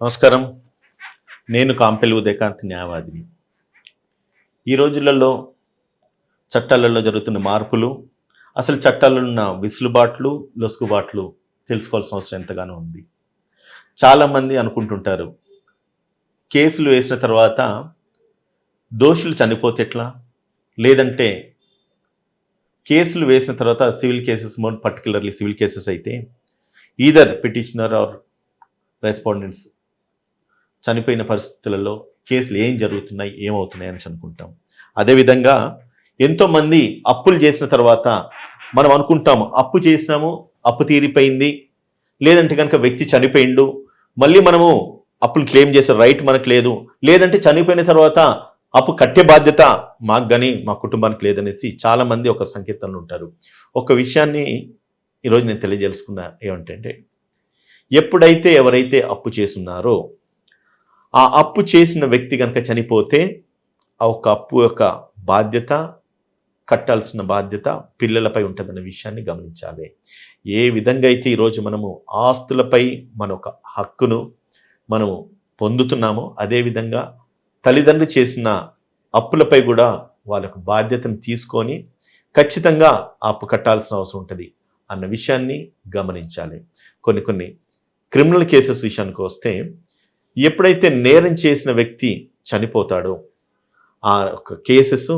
నమస్కారం. నేను కాంపెల్ ఉదయకాంత్ న్యాయవాదిని. ఈ రోజులలో చట్టాలలో జరుగుతున్న మార్పులు అసలు చట్టాలలో ఉన్న విసులుబాట్లు లొసుగుబాట్లు తెలుసుకోవాల్సిన అవసరం ఎంతగానో ఉంది. చాలామంది అనుకుంటుంటారు కేసులు వేసిన తర్వాత దోషులు చనిపోతే ఎట్లా? లేదంటే కేసులు వేసిన తర్వాత civil cases more particularly civil cases అయితే ఈదర్ పిటిషనర్ ఆర్ రెస్పాండెంట్స్ చనిపోయిన పరిస్థితులలో కేసులు ఏం జరుగుతున్నాయి ఏమవుతున్నాయి అనేసి అనుకుంటాం. అదేవిధంగా ఎంతోమంది అప్పులు చేసిన తర్వాత మనం అనుకుంటాము అప్పు చేసినాము అప్పు తీరిపోయింది లేదంటే కనుక వ్యక్తి చనిపోయిండు మళ్ళీ మనము అప్పులు క్లెయిమ్ చేసే రైట్ మనకు లేదు లేదంటే చనిపోయిన తర్వాత అప్పు కట్టే బాధ్యత మాకు కానీ మా కుటుంబానికి లేదనేసి చాలామంది ఒక సంకేతంలో ఉంటారు. ఒక విషయాన్ని ఈరోజు నేను తెలియజేసుకున్నా ఏమంటే ఎప్పుడైతే ఎవరైతే అప్పు చేస్తున్నారో ఆ అప్పు చేసిన వ్యక్తి కనుక చనిపోతే ఆ ఒక అప్పు యొక్క బాధ్యత కట్టాల్సిన బాధ్యత పిల్లలపై ఉంటుందన్న విషయాన్ని గమనించాలి. ఏ విధంగా అయితే ఈరోజు మనము ఆస్తులపై మన ఒక హక్కును మనము పొందుతున్నామో అదేవిధంగా తల్లిదండ్రులు చేసిన అప్పులపై కూడా వాళ్ళకు బాధ్యతను తీసుకొని ఖచ్చితంగా అప్పు కట్టాల్సిన అవసరం ఉంటుంది అన్న విషయాన్ని గమనించాలి. కొన్ని కొన్ని క్రిమినల్ కేసెస్ విషయానికి వస్తే ఎప్పుడైతే నేరం చేసిన వ్యక్తి చనిపోతాడో ఆ యొక్క కేసెస్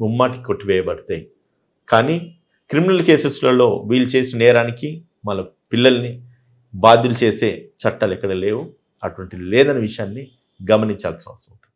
ముమ్మాటి కొట్టివేయబడతాయి. కానీ క్రిమినల్ కేసెస్లలో వీళ్ళు చేసిన నేరానికి మన పిల్లల్ని బాధ్యులు చేసే చట్టాలు ఎక్కడ లేవు. అటువంటి లేదనే విషయాన్ని గమనించాల్సిన అవసరం ఉంటుంది.